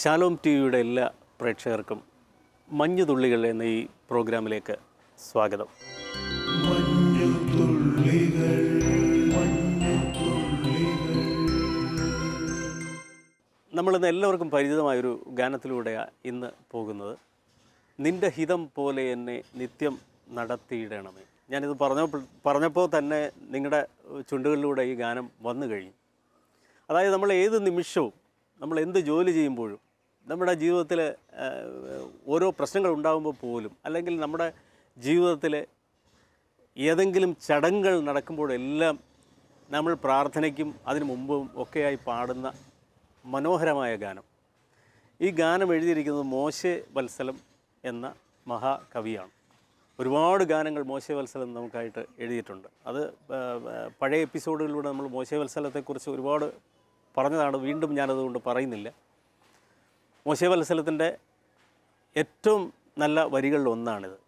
Shalom T വിയുടെ എല്ലാ പ്രേക്ഷകർക്കും മഞ്ഞുതുള്ളികൾ എന്ന ഈ പ്രോഗ്രാമിലേക്ക് സ്വാഗതം. നമ്മളിന്ന് എല്ലാവർക്കും പരിചിതമായൊരു ഗാനത്തിലൂടെയാണ് ഇന്ന് പോകുന്നത്. നിന്റെ ഹിതം പോലെ എന്നെ നിത്യം നടത്തിയിടണമേ. ഞാനിത് പറഞ്ഞപ്പോൾ പറഞ്ഞപ്പോൾ തന്നെ നിങ്ങളുടെ ചുണ്ടുകളിലൂടെ ഈ ഗാനം വന്നു കഴിഞ്ഞു. അതായത് നമ്മൾ ഏത് നിമിഷവും നമ്മൾ എന്ത് ജോലി ചെയ്യുമ്പോഴും നമ്മുടെ ജീവിതത്തിൽ ഓരോ പ്രശ്നങ്ങൾ ഉണ്ടാകുമ്പോൾ പോലും അല്ലെങ്കിൽ നമ്മുടെ ജീവിതത്തിൽ ഏതെങ്കിലും ചടങ്ങുകൾ നടക്കുമ്പോഴെല്ലാം നമ്മൾ പ്രാർത്ഥനയ്ക്കും അതിനു മുമ്പും ഒക്കെയായി പാടുന്ന മനോഹരമായ ഗാനം. ഈ ഗാനം എഴുതിയിരിക്കുന്നത് മോശെ വത്സലം എന്ന മഹാകവിയാണ്. ഒരുപാട് ഗാനങ്ങൾ മോശെ വത്സലം നമുക്കായിട്ട് എഴുതിയിട്ടുണ്ട്. അത് പഴയ എപ്പിസോഡുകളിലൂടെ നമ്മൾ മോശെ വത്സലത്തെക്കുറിച്ച് ഒരുപാട് പറഞ്ഞതാണ്. വീണ്ടും ഞാനതുകൊണ്ട് പറയുന്നില്ല. മോശെ വത്സലത്തിന്റെ ഏറ്റവും നല്ല വരികളിൽ ഒന്നാണിത്.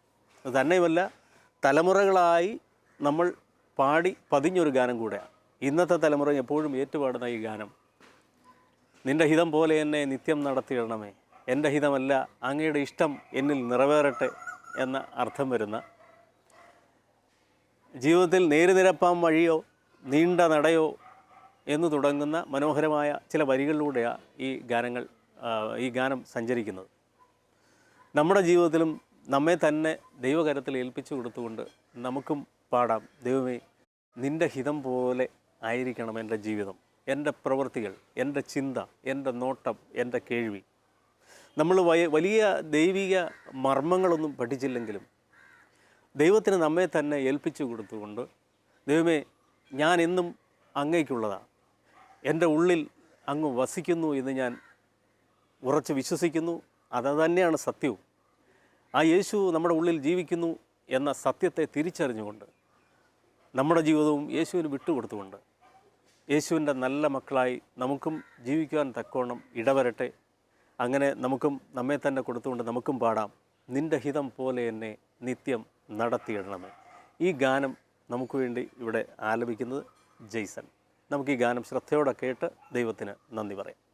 തന്നെയുമല്ല തലമുറകളായി നമ്മൾ പാടി പതിഞ്ഞൊരു ഗാനം കൂടെയാണ്. ഇന്നത്തെ തലമുറ എപ്പോഴും ഏറ്റുപാടുന്ന ഈ ഗാനം. നിന്റെ ഹിതം പോലെ എന്നെ നിത്യം നടത്തിയിടണമേ. എന്റെ ഹിതമല്ല അങ്ങയുടെ ഇഷ്ടം എന്നിൽ നിറവേറട്ടെ എന്ന അർത്ഥം വരുന്ന. ജീവിതത്തിൽ നേരുനിരപ്പാം വഴിയോ നീണ്ട നടയോ എന്ന് തുടങ്ങുന്ന മനോഹരമായ ചില വരികളിലൂടെയാണ് ഈ ഗാനങ്ങൾ ഈ ഗാനം സഞ്ചരിക്കുന്നത്. നമ്മുടെ ജീവിതത്തിലും നമ്മെ തന്നെ ദൈവകരത്തിൽ ഏൽപ്പിച്ചു കൊടുത്തുകൊണ്ട് നമുക്കും പാടാം. ദൈവമേ നിന്റെ ഹിതം പോലെ ആയിരിക്കണം എന്റെ ജീവിതം. എന്റെ പ്രവൃത്തികൾ എന്റെ ചിന്ത എന്റെ നോട്ടം എന്റെ കേൾവി. നമ്മൾ വലിയ ദൈവിക മർമ്മങ്ങളൊന്നും പഠിച്ചില്ലെങ്കിലും ദൈവത്തിന് നമ്മെ തന്നെ ഏൽപ്പിച്ചു കൊടുത്തുകൊണ്ട് ദൈവമേ ഞാൻ എന്നും അങ്ങേക്കുള്ളതാണ് എന്റെ ഉള്ളിൽ അങ്ങ് വസിക്കുന്നു എന്ന് ഞാൻ ഉറച്ച് വിശ്വസിക്കുന്നു. അത് തന്നെയാണ് സത്യവും. ആ യേശു നമ്മുടെ ഉള്ളിൽ ജീവിക്കുന്നു എന്ന സത്യത്തെ തിരിച്ചറിഞ്ഞുകൊണ്ട് നമ്മുടെ ജീവിതവും യേശുവിന് വിട്ടുകൊടുത്തുകൊണ്ട് യേശുവിന്റെ നല്ല മക്കളായി നമുക്കും ജീവിക്കുവാൻ തക്കവണ്ണം ഇടവരട്ടെ. അങ്ങനെ നമുക്കും നമ്മെ തന്നെ കൊടുത്തുകൊണ്ട് നമുക്കും പാടാം. നിന്റെ ഹിതം പോലെ എന്നെ നിത്യം നടത്തിയിടണമേ. ഈ ഗാനം നമുക്ക് വേണ്ടി ഇവിടെ ആലപിക്കുന്നത് ജെയ്സൺ. നമുക്ക് ഈ ഗാനം ശ്രദ്ധയോടെ കേട്ട് ദൈവത്തിന് നന്ദി പറയാം.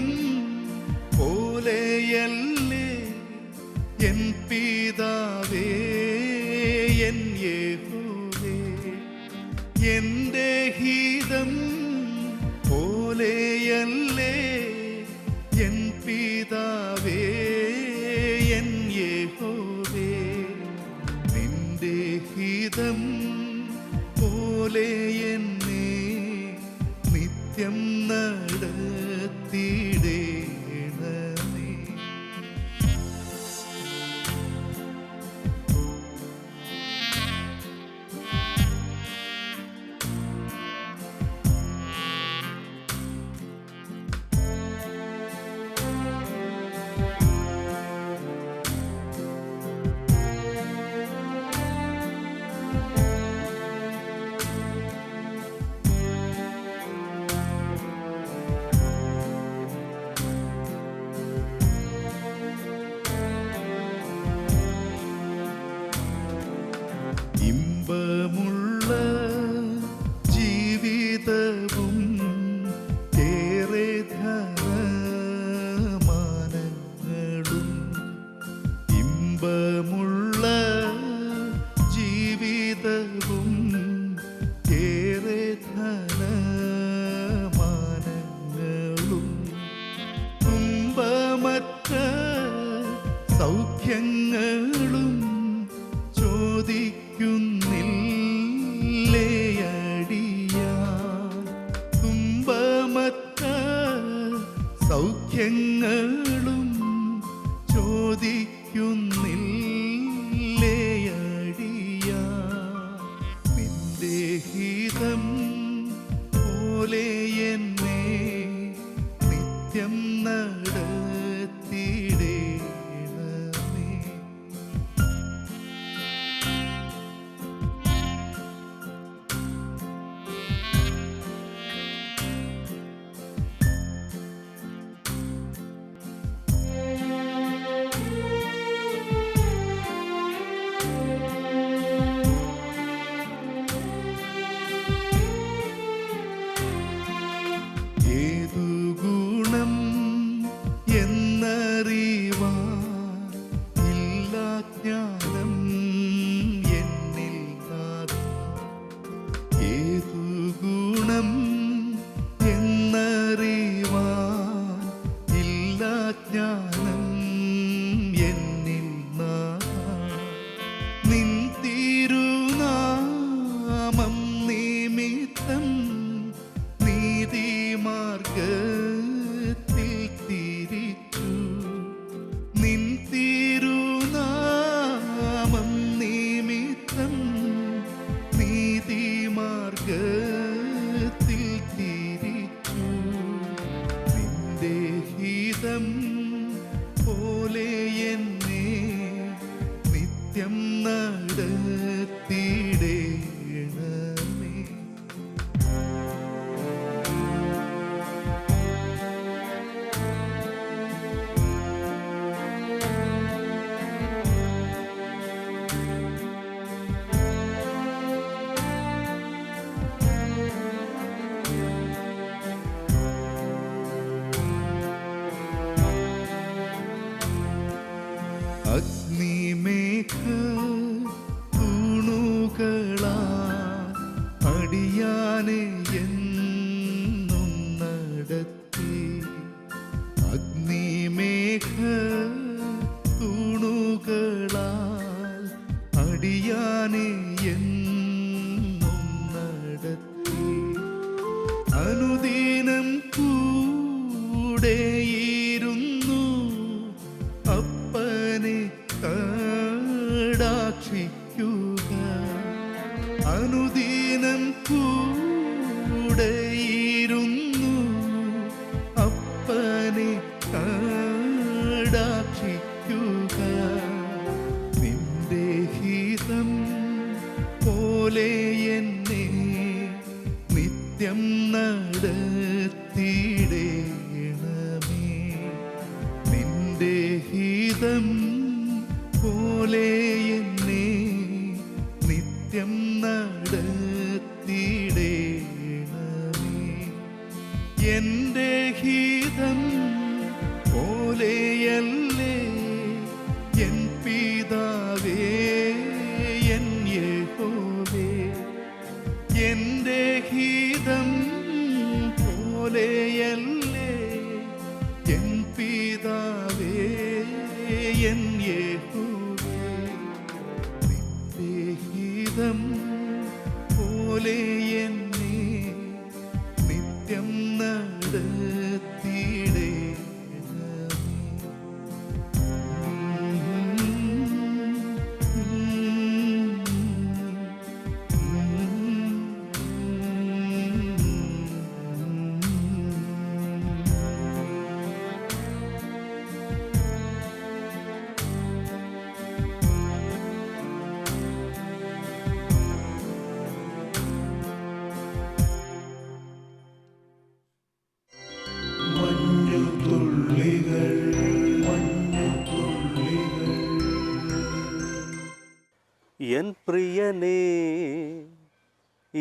ഹിതം ഞങ്ങളും ചോദിക്കുന്നു. ഏതു കൂടെ ഹിതം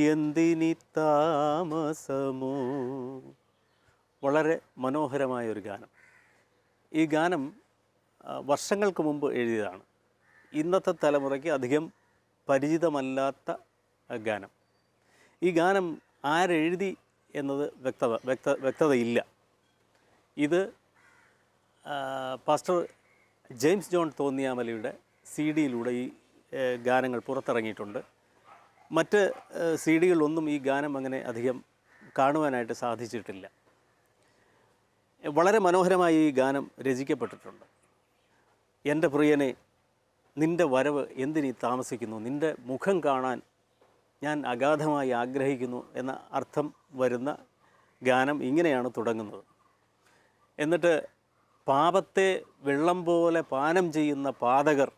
എന്തിനി താമസമോ? വളരെ മനോഹരമായ ഒരു ഗാനം. ഈ ഗാനം വർഷങ്ങൾക്ക് മുമ്പ് എഴുതിയതാണ്. ഇന്നത്തെ തലമുറയ്ക്ക് അധികം പരിചിതമല്ലാത്ത ഗാനം. ഈ ഗാനം ആരെഴുതി എന്നത് വ്യക്തത വ്യക്ത വ്യക്തതയില്ല. ഇത് പാസ്റ്റർ ജെയിംസ് ജോൺ തോന്നിയാമലയുടെ സി ഡിയിലൂടെ ഈ ഗാനങ്ങൾ പുറത്തിറങ്ങിയിട്ടുണ്ട്. മറ്റ് സി ഡികളിലൊന്നും ഈ ഗാനം അങ്ങനെ അധികം കാണുവാനായിട്ട് സാധിച്ചിട്ടില്ല. വളരെ മനോഹരമായി ഈ ഗാനം രചിക്കപ്പെട്ടിട്ടുണ്ട്. എന്റെ പ്രിയനെ നിന്റെ വരവ് എന്തിനീ താമസിക്കുന്നു? നിന്റെ മുഖം കാണാൻ ഞാൻ അഗാധമായി ആഗ്രഹിക്കുന്നു എന്ന അർത്ഥം വരുന്ന ഗാനം ഇങ്ങനെയാണ് തുടങ്ങുന്നത്. എന്നിട്ട് പാപത്തെ വെള്ളം പോലെ പാനം ചെയ്യുന്ന പാതകർ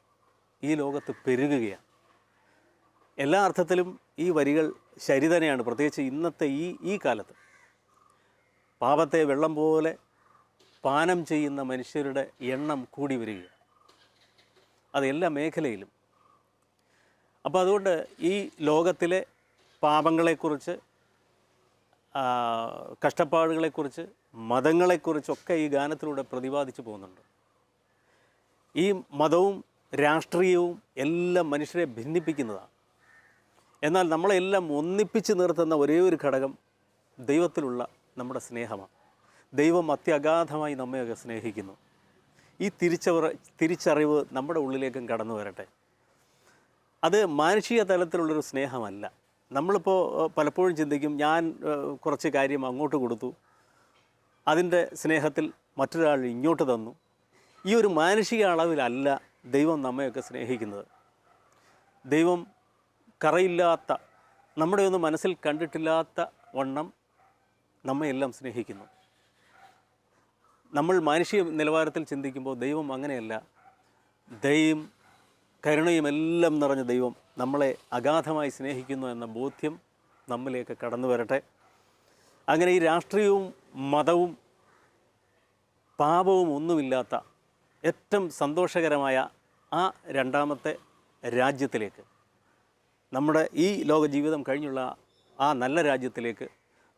ഈ ലോകത്ത് പെരുകുകയാണ്. എല്ലാ അർത്ഥത്തിലും ഈ വരികൾ ശരി തന്നെയാണ്. പ്രത്യേകിച്ച് ഇന്നത്തെ ഈ ഈ കാലത്ത്. പാപത്തെ വെള്ളം പോലെ പാനം ചെയ്യുന്ന മനുഷ്യരുടെ എണ്ണം കൂടി വരികയാണ്. അത് എല്ലാ മേഖലയിലും. അപ്പോൾ അതുകൊണ്ട് ഈ ലോകത്തിലെ പാപങ്ങളെക്കുറിച്ച് കഷ്ടപ്പാടുകളെക്കുറിച്ച് മതങ്ങളെക്കുറിച്ചൊക്കെ ഈ ഗാനത്തിലൂടെ പ്രതിപാദിച്ചു പോകുന്നുണ്ട്. ഈ മതവും രാഷ്ട്രീയവും എല്ലാം മനുഷ്യരെ ഭിന്നിപ്പിക്കുന്നതാണ്. എന്നാൽ നമ്മളെല്ലാം ഒന്നിപ്പിച്ച് നിർത്തുന്ന ഒരേ ഒരു ഘടകം ദൈവത്തിലുള്ള നമ്മുടെ സ്നേഹമാണ്. ദൈവം അത്യഗാധമായി നമ്മയൊക്കെ സ്നേഹിക്കുന്നു. ഈ തിരിച്ചവർ തിരിച്ചറിവ് നമ്മുടെ ഉള്ളിലേക്കും കടന്നു വരട്ടെ. അത് മാനുഷിക തലത്തിലുള്ളൊരു സ്നേഹമല്ല. നമ്മളിപ്പോൾ പലപ്പോഴും ചിന്തിക്കും ഞാൻ കുറച്ച് കാര്യം അങ്ങോട്ട് കൊടുത്തു. അതിന്റെ സ്നേഹത്തിൽ മറ്റൊരാൾ ഇങ്ങോട്ട് തന്നു. ഈ ഒരു മാനുഷിക അളവിലല്ല ദൈവം നമ്മയൊക്കെ സ്നേഹിക്കുന്നത്. ദൈവം കറയില്ലാത്ത നമ്മുടെ ഒന്നും മനസ്സിൽ കണ്ടിട്ടില്ലാത്ത വണ്ണം നമ്മയെല്ലാം സ്നേഹിക്കുന്നു. നമ്മൾ മാനുഷിക നിലവാരത്തിൽ ചിന്തിക്കുമ്പോൾ ദൈവം അങ്ങനെയല്ല. ദയും കരുണയും എല്ലാം നിറഞ്ഞ ദൈവം നമ്മളെ അഗാധമായി സ്നേഹിക്കുന്നു എന്ന ബോധ്യം നമ്മിലേക്ക് കടന്നു വരട്ടെ. അങ്ങനെ ഈ രാഷ്ട്രീയവും മതവും പാപവും ഒന്നുമില്ലാത്ത ഏറ്റവും സന്തോഷകരമായ ആ രണ്ടാമത്തെ രാജ്യത്തിലേക്ക് നമ്മുടെ ഈ ലോക ജീവിതം കഴിഞ്ഞുള്ള ആ നല്ല രാജ്യത്തിലേക്ക്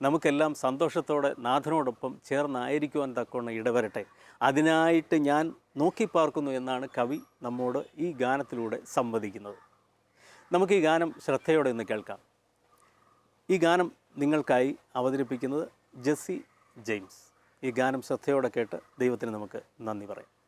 നമുക്കെല്ലാം സന്തോഷത്തോടെ നാഥനോടൊപ്പം ചേർന്നായിരിക്കുവാൻ തക്കവണ്ണം ഇടവരട്ടെ. അതിനായിട്ട് ഞാൻ നോക്കിപ്പാർക്കുന്നു എന്നാണ് കവി നമ്മോട് ഈ ഗാനത്തിലൂടെ സംവദിക്കുന്നത്. നമുക്ക് ഈ ഗാനം ശ്രദ്ധയോടെ ഒന്ന് കേൾക്കാം. ഈ ഗാനം നിങ്ങൾക്കായി അവതരിപ്പിക്കുന്നത് ജെസ്സി ജെയിംസ്. ഈ ഗാനം ശ്രദ്ധയോടെ കേട്ട് ദൈവത്തിന് നമുക്ക് നന്ദി പറയാം.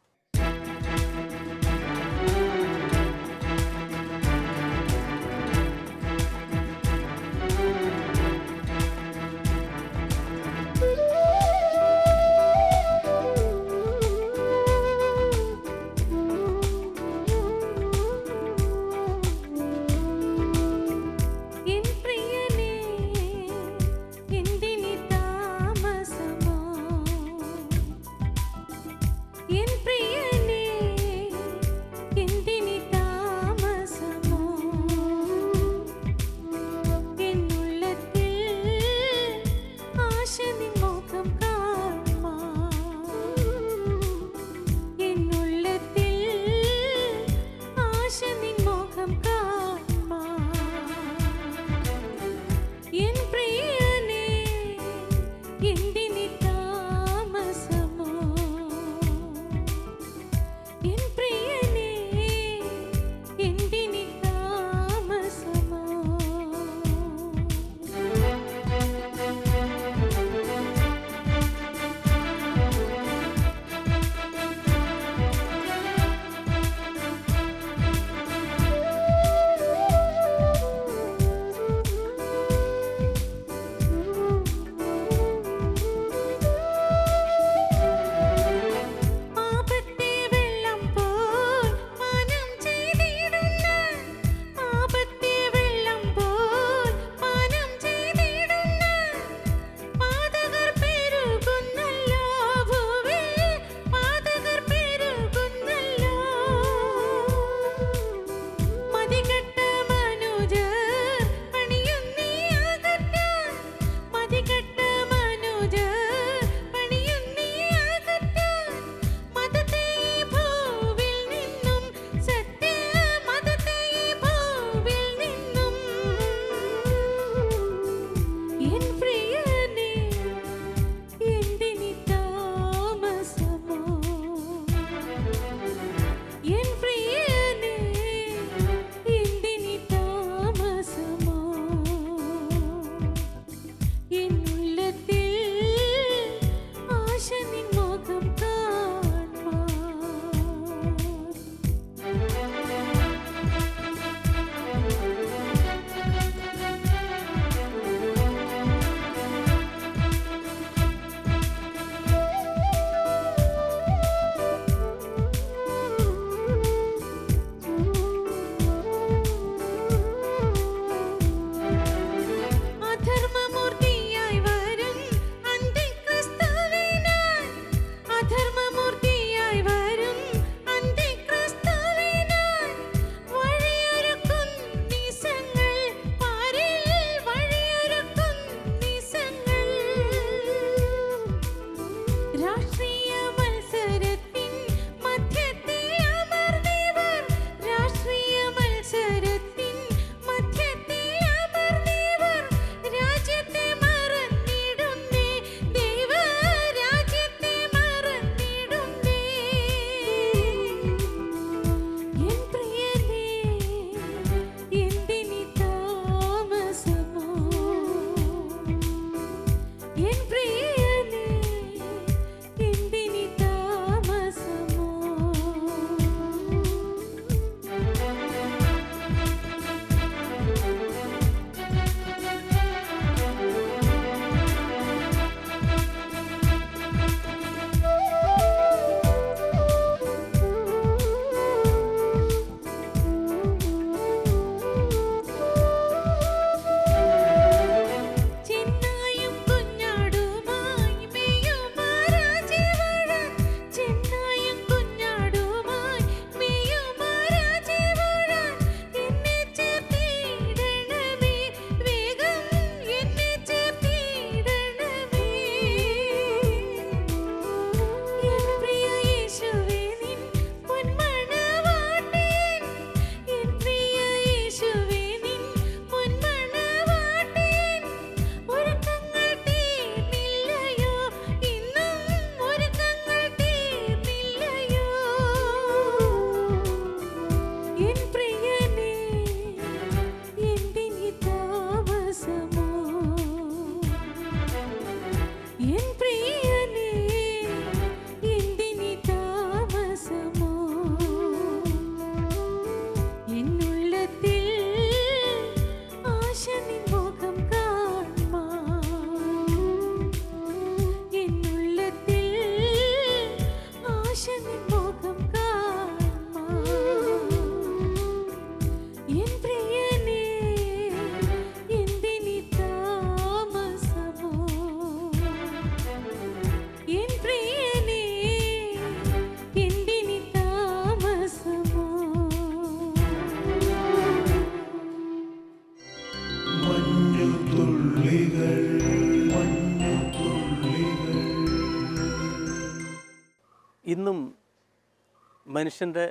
മനുഷ്യന്റെ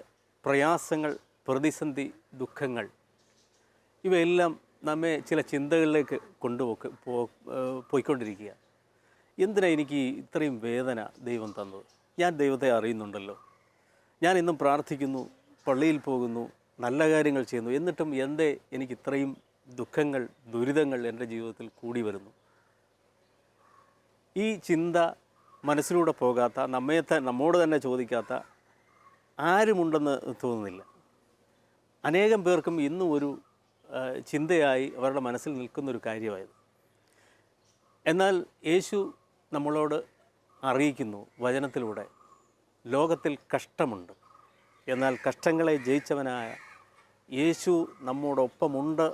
പ്രയാസങ്ങൾ പ്രതിസന്ധി ദുഃഖങ്ങൾ ഇവയെല്ലാം നമ്മെ ചില ചിന്തകളിലേക്ക് കൊണ്ടുപോക്ക് പോയിക്കൊണ്ടിരിക്കുക എന്തിനാണ് എനിക്ക് ഇത്രയും വേദന ദൈവം തന്നത്? ഞാൻ ദൈവത്തെ അറിയുന്നുണ്ടല്ലോ. ഞാൻ ഇന്നും പ്രാർത്ഥിക്കുന്നു പള്ളിയിൽ പോകുന്നു നല്ല കാര്യങ്ങൾ ചെയ്യുന്നു. എന്നിട്ടും എന്റെ എനിക്ക് ഇത്രയും ദുഃഖങ്ങൾ ദുരിതങ്ങൾ എന്റെ ജീവിതത്തിൽ കൂടി വരുന്നു. ഈ ചിന്ത മനസ്സിലൂടെ പോകാത്ത നമ്മെ നമ്മോട് തന്നെ ചോദിക്കാത്ത ആരുമുണ്ടെന്ന് തോന്നുന്നില്ല. അനേകം പേർക്കും ഇന്നും ഒരു ചിന്തയായി അവരുടെ മനസ്സിൽ നിൽക്കുന്നൊരു കാര്യമായത്. എന്നാൽ യേശു നമ്മളോട് അറിയിക്കുന്നു വചനത്തിലൂടെ ലോകത്തിൽ കഷ്ടമുണ്ട്. എന്നാൽ കഷ്ടങ്ങളെ ജയിച്ചവനായ യേശു നമ്മോടൊപ്പമുണ്ട്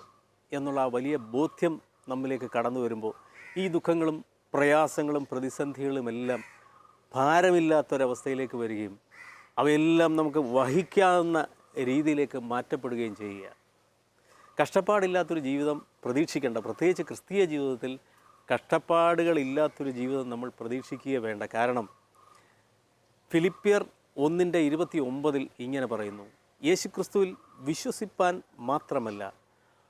എന്നുള്ള ആ വലിയ ബോധ്യം നമ്മിലേക്ക് കടന്നു വരുമ്പോൾ ഈ ദുഃഖങ്ങളും പ്രയാസങ്ങളും പ്രതിസന്ധികളുമെല്ലാം ഭാരമില്ലാത്തൊരവസ്ഥയിലേക്ക് വരികയും അവയെല്ലാം നമുക്ക് വഹിക്കാവുന്ന രീതിയിലേക്ക് മാറ്റപ്പെടുകയും ചെയ്യുക. കഷ്ടപ്പാടില്ലാത്തൊരു ജീവിതം പ്രതീക്ഷിക്കേണ്ട പ്രത്യേകിച്ച് ക്രിസ്തീയ ജീവിതത്തിൽ കഷ്ടപ്പാടുകളില്ലാത്തൊരു ജീവിതം നമ്മൾ പ്രതീക്ഷിക്കുക വേണ്ട. കാരണം ഫിലിപ്പിയർ ഒന്നിന്റെ ഇരുപത്തി ഒമ്പതിൽ ഇങ്ങനെ പറയുന്നു യേശുക്രിസ്തുവിൽ വിശ്വസിപ്പാൻ മാത്രമല്ല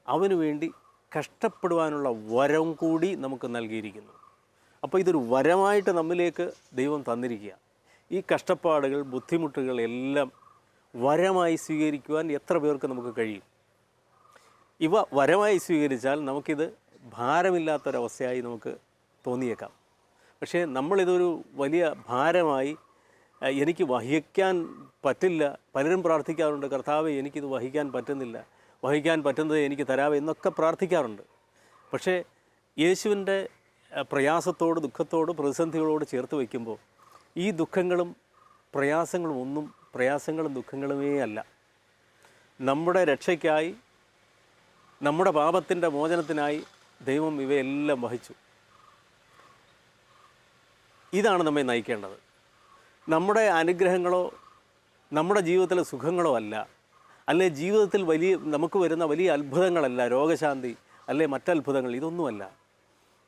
അവനു വേണ്ടി കഷ്ടപ്പെടുവാനുള്ള വരം കൂടി നമുക്ക് നൽകിയിരിക്കുന്നു. അപ്പോൾ ഇതൊരു വരമായിട്ട് നമ്മിലേക്ക് ദൈവം തന്നിരിക്കുക ഈ കഷ്ടപ്പാടുകൾ ബുദ്ധിമുട്ടുകൾ എല്ലാം വരമായി സ്വീകരിക്കുവാൻ എത്ര പേർക്ക് നമുക്ക് കഴിയും? ഇവ വരമായി സ്വീകരിച്ചാൽ നമുക്കിത് ഭാരമില്ലാത്തൊരവസ്ഥയായി നമുക്ക് തോന്നിയേക്കാം. പക്ഷേ നമ്മളിതൊരു വലിയ ഭാരമായി എനിക്ക് വഹിക്കാൻ പറ്റില്ല പലരും പ്രാർത്ഥിക്കാറുണ്ട് കർത്താവ് എനിക്കിത് വഹിക്കാൻ പറ്റുന്നില്ല വഹിക്കാൻ പറ്റുന്നത് എനിക്ക് തരാവേ എന്നൊക്കെ പ്രാർത്ഥിക്കാറുണ്ട്. പക്ഷേ യേശുവിന്റെ പ്രയാസത്തോട് ദുഃഖത്തോട് പ്രതിസന്ധികളോട് ചേർത്ത് വയ്ക്കുമ്പോൾ ഈ ദുഃഖങ്ങളും പ്രയാസങ്ങളും ഒന്നും പ്രയാസങ്ങളും ദുഃഖങ്ങളുമേ അല്ല. നമ്മുടെ രക്ഷയ്ക്കായി നമ്മുടെ പാപത്തിന്റെ മോചനത്തിനായി ദൈവം ഇവയെല്ലാം വഹിച്ചു. ഇതാണ് നമ്മെ നയിക്കേണ്ടത്. നമ്മുടെ അനുഗ്രഹങ്ങളോ നമ്മുടെ ജീവിതത്തിലെ സുഖങ്ങളോ അല്ല. അല്ലെ ജീവിതത്തിൽ വലിയ നമുക്ക് വരുന്ന വലിയ അത്ഭുതങ്ങളല്ല രോഗശാന്തി അല്ലെ മറ്റത്ഭുതങ്ങൾ ഇതൊന്നുമല്ല.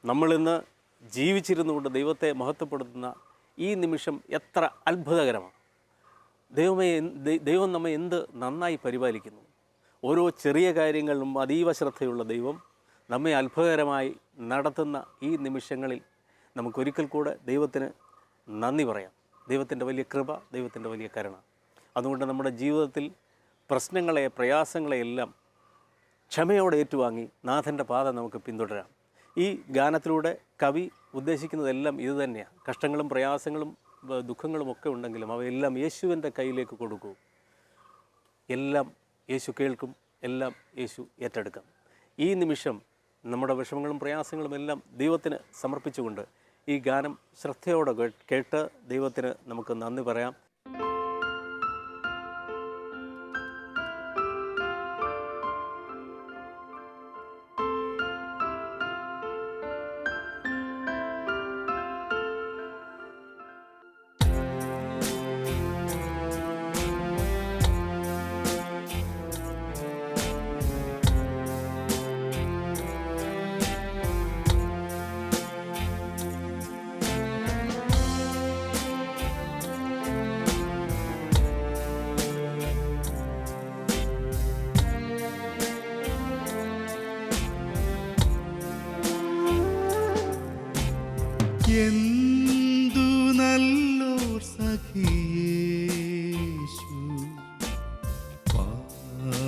നമ്മളിന്ന് ജീവിച്ചിരുന്നുകൊണ്ട് ദൈവത്തെ മഹത്വപ്പെടുത്തുന്ന ഈ നിമിഷം എത്ര അത്ഭുതകരമാണ്. ദൈവമേ ദൈവം നമ്മെ എന്ത് നന്നായി പരിപാലിക്കുന്നു. ഓരോ ചെറിയ കാര്യങ്ങളിലും അതീവ ശ്രദ്ധയുള്ള ദൈവം നമ്മെ അത്ഭുതകരമായി നടത്തുന്ന ഈ നിമിഷങ്ങളിൽ നമുക്കൊരിക്കൽ കൂടെ ദൈവത്തിന് നന്ദി പറയാം. ദൈവത്തിന്റെ വലിയ കൃപ ദൈവത്തിന്റെ വലിയ കരുണ. അതുകൊണ്ട് നമ്മുടെ ജീവിതത്തിൽ പ്രശ്നങ്ങളെ പ്രയാസങ്ങളെയെല്ലാം ക്ഷമയോടെ ഏറ്റുവാങ്ങി നാഥന്റെ പാത നമുക്ക് പിന്തുടരാം. ഈ ഗാനത്തിലൂടെ കവി ഉദ്ദേശിക്കുന്നതെല്ലാം ഇത് തന്നെയാണ് കഷ്ടങ്ങളും പ്രയാസങ്ങളും ദുഃഖങ്ങളും ഒക്കെ ഉണ്ടെങ്കിലും അവയെല്ലാം യേശുവിന്റെ കയ്യിലേക്ക് കൊടുക്കൂ. എല്ലാം യേശു കേൾക്കും എല്ലാം യേശു ഏറ്റെടുക്കാം. ഈ നിമിഷം നമ്മുടെ വിഷമങ്ങളും പ്രയാസങ്ങളും എല്ലാം ദൈവത്തിന് സമർപ്പിച്ചുകൊണ്ട് ഈ ഗാനം ശ്രദ്ധയോടെ കേട്ട് ദൈവത്തിന് നമുക്ക് നന്ദി പറയാം.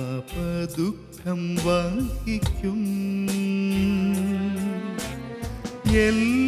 പാപദുഃഖം വഹിക്കും എല്ലാം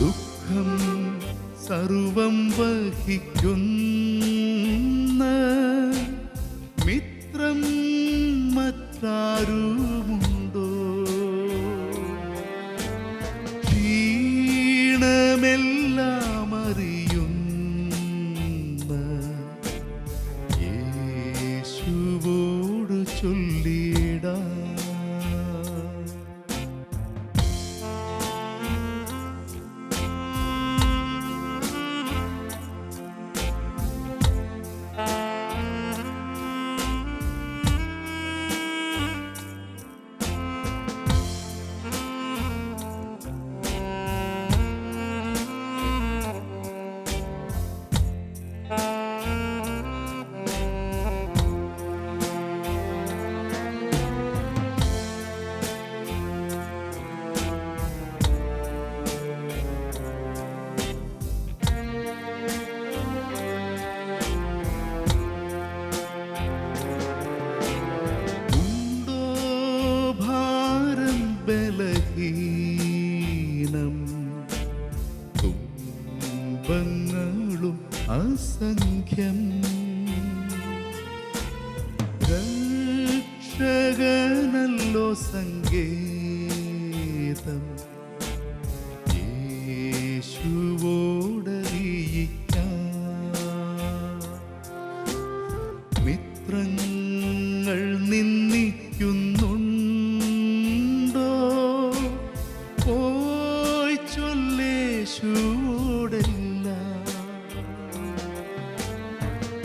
ദുഃഖം സർവം വഹിക്കുന്ന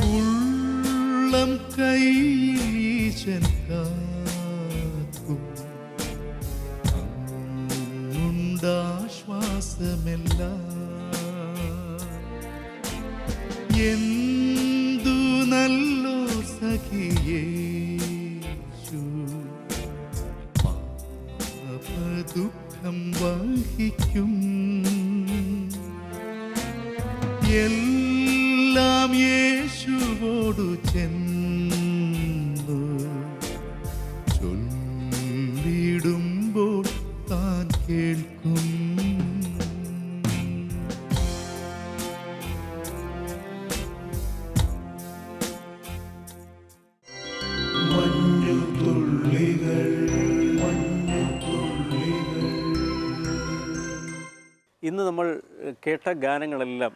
ഉള്ളം കൈശൻ അങ്ങുണ്ടാശ്വാസമെല്ലാം. എന്തു നല്ലോ സഖിയേ ദുഃഖം വഹിക്കും ഇന്ന് നമ്മൾ കേട്ട ഗാനങ്ങളെല്ലാം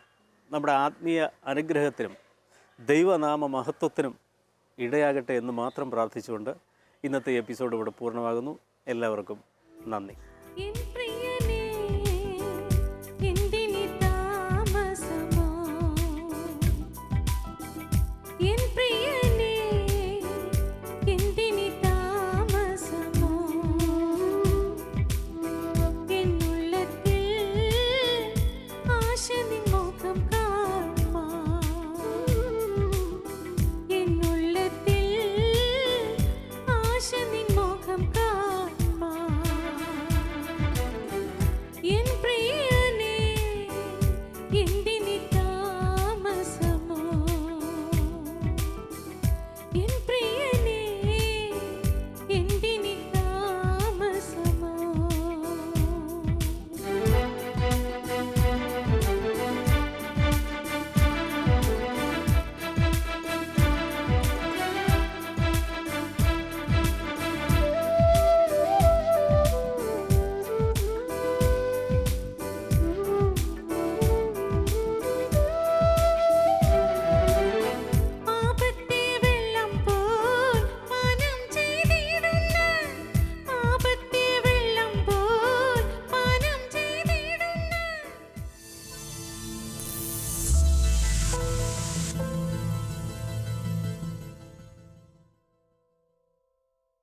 നമ്മുടെ ആത്മീയ അനുഗ്രഹത്തിനും ദൈവനാമ മഹത്വത്തിനും ഇടയാകട്ടെ എന്ന് മാത്രം പ്രാർത്ഥിച്ചുകൊണ്ട് ഇന്നത്തെ എപ്പിസോഡ് ഇവിടെ പൂർണമാകുന്നു. എല്ലാവർക്കും നന്ദി.